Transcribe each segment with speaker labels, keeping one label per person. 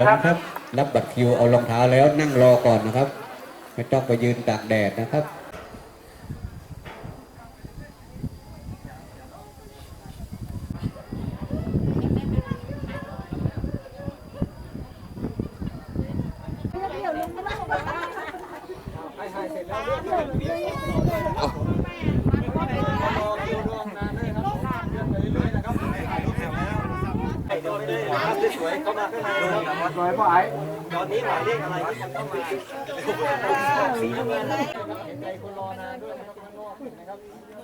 Speaker 1: นะครับรับบัตรคิวเอารองเท้าแล้วนั่งรอก่อนนะครับ ไม่ต้องไปยืนตากแดดนะครับ
Speaker 2: โ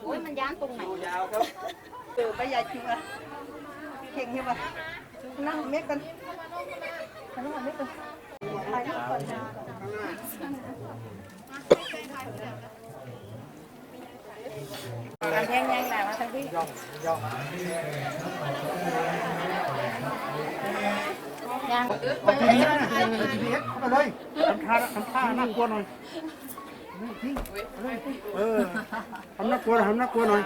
Speaker 2: อ้ยมันย้านตรงไหนยาวครับเออไปใหญ่จริงอะเข่งใช่ปะนั่งเมฆกันนั่งเมฆกันถ่ายรูปก่อนการแทงยังแหละมาทั้งที่ยัง
Speaker 3: เข้า ไปเลยทำท่าทำท่าน่ากลัวหน่อยเออทำน่ากลัวทำน่ากลัวหน่อย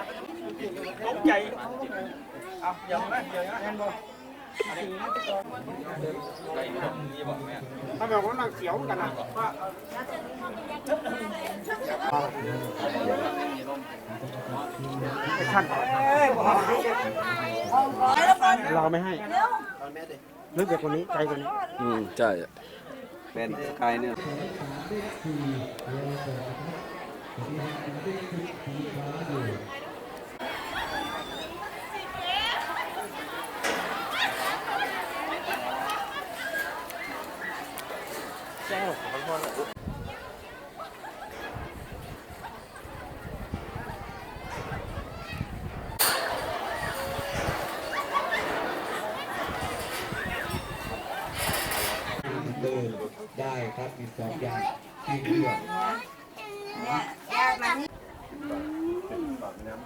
Speaker 3: ถ้าแบบว่านังเสียวกันนะไอ้ขั้นเราไม่ให้ ลึกไปกว่านี้ไกลกว่านี้
Speaker 4: อืมใช่เป็นสกายเนี่ย
Speaker 1: เดินได้ครับมีสองอย่างที่เลือก
Speaker 2: เดี๋ยวระวังระวัง